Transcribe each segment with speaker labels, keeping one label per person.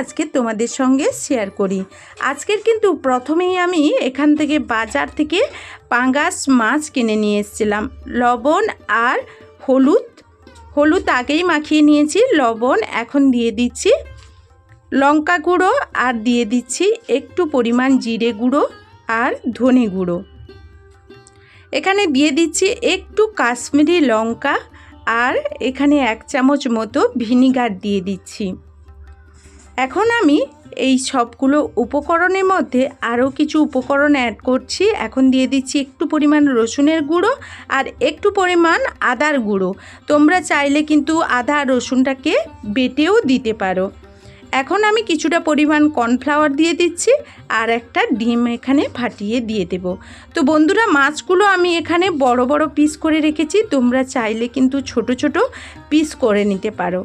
Speaker 1: আজকে তোমাদের সঙ্গে শেয়ার করি। আজকের কিন্তু প্রথমেই আমি এখান থেকে বাজার থেকে পাঙ্গাস মাছ কিনে নিয়ে এসেছিলাম। লবণ আর হলুদ হলুদ আগেই মাখিয়ে নিয়েছি, লবণ এখন দিয়ে দিচ্ছি। লঙ্কা গুঁড়ো আর দিয়ে দিচ্ছি একটু পরিমাণ জিরে গুঁড়ো আর ধনে গুঁড়ো। এখানে দিয়ে দিচ্ছি একটু কাশ্মীরি লঙ্কা আর এখানে এক চামচ মতো ভিনিগার দিয়ে দিচ্ছি। এখন আমি এই সবগুলো উপকরণের মধ্যে আরও কিছু উপকরণ অ্যাড করছি। এখন দিয়ে দিচ্ছি একটু পরিমাণ রসুনের গুঁড়ো আর একটু পরিমাণ আদার গুঁড়ো। তোমরা চাইলে কিন্তু আদা রসুনটাকে বেটেও দিতে পারো। এখন আমি কিছুটা পরিমাণ কর্নফ্লাওয়ার দিয়ে দিচ্ছি আর একটা ডিম এখানে ফাটিয়ে দিয়ে দেব। তো বন্ধুরা, মাছগুলো আমি এখানে বড় বড় পিস করে রেখেছি। তোমরা চাইলে কিন্তু ছোট ছোট পিস করে নিতে পারো।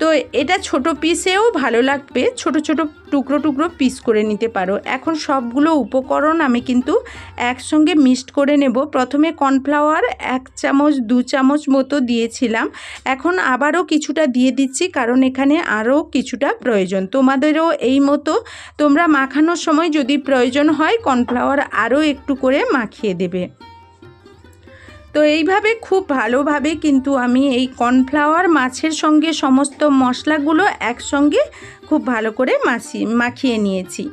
Speaker 1: তো এটা ছোট পিসেও ভালো লাগবে। ছোট ছোট টুকরো টুকরো পিস করে নিতে পারো। এখন সবগুলো উপকরণ আমি কিন্তু একসঙ্গে মিক্সড করে নেব। প্রথমে কর্নফ্লাওয়ার এক চামচ, দু চামচ মতো দিয়েছিলাম। এখন আবারও কিছুটা দিয়ে দিচ্ছি, কারণ এখানে আরও কিছুটা প্রয়োজন। তোমাদেরও এই মতো তোমরা মাখানোর সময় যদি প্রয়োজন হয় কর্নফ্লাওয়ার আরও একটু করে মাখিয়ে দেবে। তো এইভাবে খুব ভালোভাবে কিন্তু আমি এই কর্নফ্লাওয়ার মাছের সঙ্গে সমস্ত মশলাগুলো একসঙ্গে খুব ভালো করে মাছি, মাখিয়ে নিয়েছি।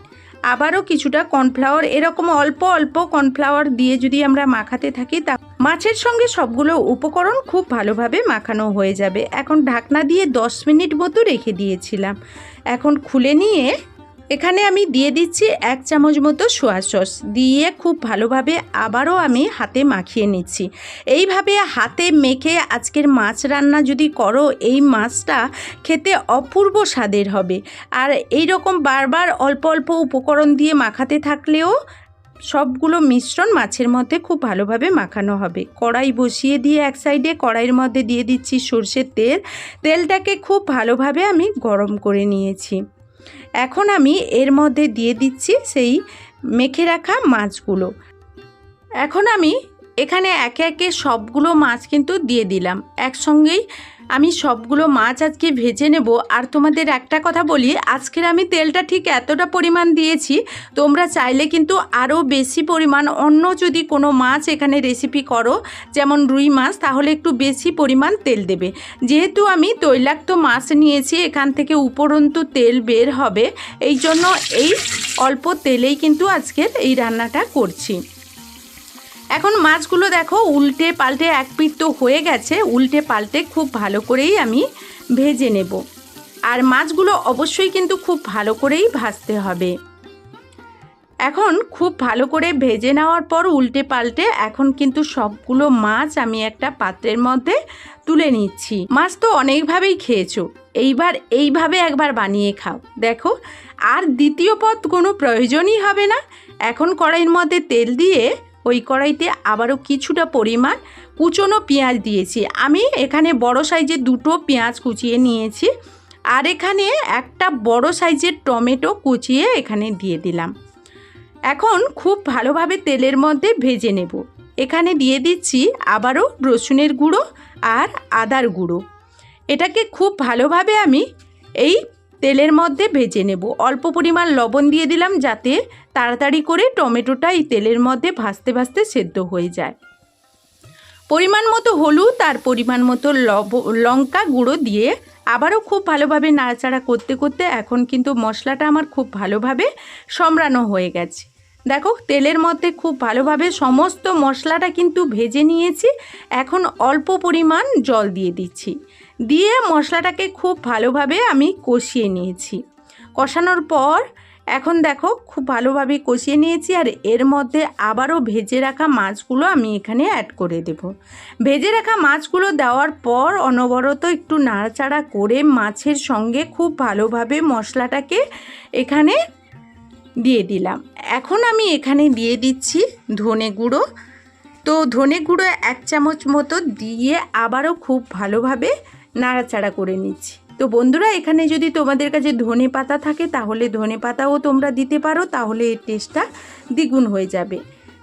Speaker 1: আবারও কিছুটা কর্নফ্লাওয়ার, এরকম অল্প অল্প কর্নফ্লাওয়ার দিয়ে যদি আমরা মাখাতে থাকি তা মাছের সঙ্গে সবগুলো উপকরণ খুব ভালোভাবে মাখানো হয়ে যাবে। এখন ঢাকনা দিয়ে দশ মিনিট মতো রেখে দিয়েছিলাম। এখন খুলে নিয়ে এখানে আমি দিয়ে দিচ্ছি এক চামচ মতো সোয়া সস। দিয়ে খুব ভালোভাবে আবারও আমি হাতে মাখিয়ে নিচ্ছি। এইভাবে হাতে মেখে আজকের মাছ রান্না যদি করো, এই মাছটা খেতে অপূর্ব স্বাদের হবে। আর এই রকম বারবার অল্প অল্প উপকরণ দিয়ে মাখাতে থাকলেও সবগুলো মিশ্রণ মাছের মধ্যে খুব ভালোভাবে মাখানো হবে। কড়াই বসিয়ে দিয়ে এক সাইডে কড়াইয়ের মধ্যে দিয়ে দিচ্ছি সর্ষের তেল। তেলটাকে খুব ভালোভাবে আমি গরম করে নিয়েছি। এখন আমি এর মধ্যে দিয়ে দিচ্ছি সেই মেখে রাখা মাছগুলো। এখন আমি এখানে একে একে সবগুলো মাছ কিন্তু দিয়ে দিলাম। একসঙ্গেই আমি সবগুলো মাছ আজকে ভেজে নেব। আর তোমাদের একটা কথা বলি, আজকের আমি তেলটা ঠিক এতটা পরিমাণ দিয়েছি, তোমরা চাইলে কিন্তু আরও বেশি পরিমাণ অন্য যদি কোনো মাছ এখানে রেসিপি করো, যেমন রুই মাছ, তাহলে একটু বেশি পরিমাণ তেল দেবে। যেহেতু আমি তৈলাক্ত মাছ নিয়েছি, এখান থেকে উপরন্তু তেল বের হবে এই জন্য এই অল্প তেলেই কিন্তু আজকের এই রান্নাটা করছি। এখন মাছগুলো দেখো উল্টে পাল্টে এক পিঠ তো হয়ে গেছে, উল্টে পাল্টে খুব ভালো করেই আমি ভেজে নেব। আর মাছগুলো অবশ্যই কিন্তু খুব ভালো করেই ভাজতে হবে। এখন খুব ভালো করে ভেজে নেওয়ার পর উল্টে পাল্টে এখন কিন্তু সবগুলো মাছ আমি একটা পাত্রের মধ্যে তুলে নিচ্ছি। মাছ তো অনেকভাবেই খেয়েছো, এইবার এইভাবে একবার বানিয়ে খাও। দেখো, আর দ্বিতীয় পথ কোনো প্রয়োজনই হবে না। এখন কড়াইয়ের মধ্যে তেল দিয়ে ওই কড়াইতে আবারও কিছুটা পরিমাণ কুচনো পেঁয়াজ দিয়েছি। আমি এখানে বড় সাইজের দুটো পেঁয়াজ কুচিয়ে নিয়েছি আর এখানে একটা বড় সাইজের টমেটো কুচিয়ে এখানে দিয়ে দিলাম। এখন খুব ভালোভাবে তেলের মধ্যে ভেজে নেব। এখানে দিয়ে দিচ্ছি আবারও রসুনের গুঁড়ো আর আদার গুঁড়ো। এটাকে খুব ভালোভাবে আমি এই তেলের মধ্যে ভেজে নেব। অল্প পরিমাণ লবণ দিয়ে দিলাম যাতে তাড়াতাড়ি করে টমেটোটা এই তেলের মধ্যে ভাজতে ভাজতে সেদ্ধ হয়ে যায়। পরিমাণ মতো হলুদ আর পরিমাণ মতো লব, লঙ্কা গুঁড়ো দিয়ে আবারও খুব ভালোভাবে নাড়াচাড়া করতে করতে এখন কিন্তু মশলাটা আমার খুব ভালোভাবে সম্রানো হয়ে গেছে। দেখো, তেলের মধ্যে খুব ভালোভাবে সমস্ত মশলাটা কিন্তু ভেজে নিয়েছি। এখন অল্প পরিমাণ জল দিয়ে দিচ্ছি। দিয়ে মশলাটাকে খুব ভালোভাবে আমি কষিয়ে নিয়েছি। কষানোর পর এখন দেখো খুব ভালোভাবে কষিয়ে নিয়েছি আর এর মধ্যে আবারও ভেজে রাখা মাছগুলো আমি এখানে অ্যাড করে দেব। ভেজে রাখা মাছগুলো দেওয়ার পর অনবরত একটু নাড়াচাড়া করে মাছের সঙ্গে খুব ভালোভাবে মশলাটাকে এখানে দিয়ে দিলাম। এখন আমি এখানে দিয়ে দিচ্ছি ধনে গুঁড়ো। তো ধনে গুঁড়ো এক চামচ মতো দিয়ে আবারও খুব ভালোভাবে নাড়াচাড়া করে নিচ্ছি। তো বন্ধুরা, এখানে যদি তোমাদের কাছে ধনে পাতা থাকে, তাহলে ধনে পাতাও তোমরা দিতে পারো, তাহলে এর টেস্টটা দ্বিগুণ হয়ে যাবে।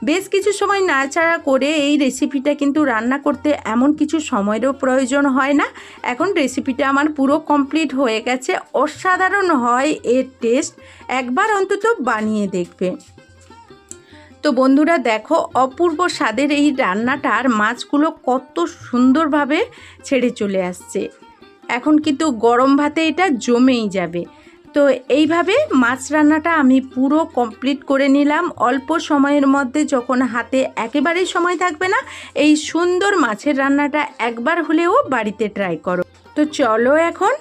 Speaker 1: বেশ কিছু সময় নাড়াচাড়া করে এই রেসিপিটা কিন্তু রান্না করতে এমন কিছু সময়েরও প্রয়োজন হয় না। এখন রেসিপিটা আমার পুরো কমপ্লিট হয়ে গেছে, অসাধারণ হয় এর টেস্ট একবার অন্তত বানিয়ে দেখবে। তো বন্ধুরা দেখো, অপূর্ব স্বাদের এই রান্নাটার মাছগুলো কত সুন্দরভাবে ছেড়ে চলে আসছে। এখন কিন্তু গরম ভাতে এটা জমেই যাবে। তো এইভাবে মাছ রান্নাটা আমি পুরো কমপ্লিট করে নিলাম। অল্প সময়ের মধ্যে যখন হাতে একেবারেই সময় থাকবে না, এই সুন্দর মাছের রান্নাটা একবার হলেও বাড়িতে ট্রাই করো। তো চলো এখন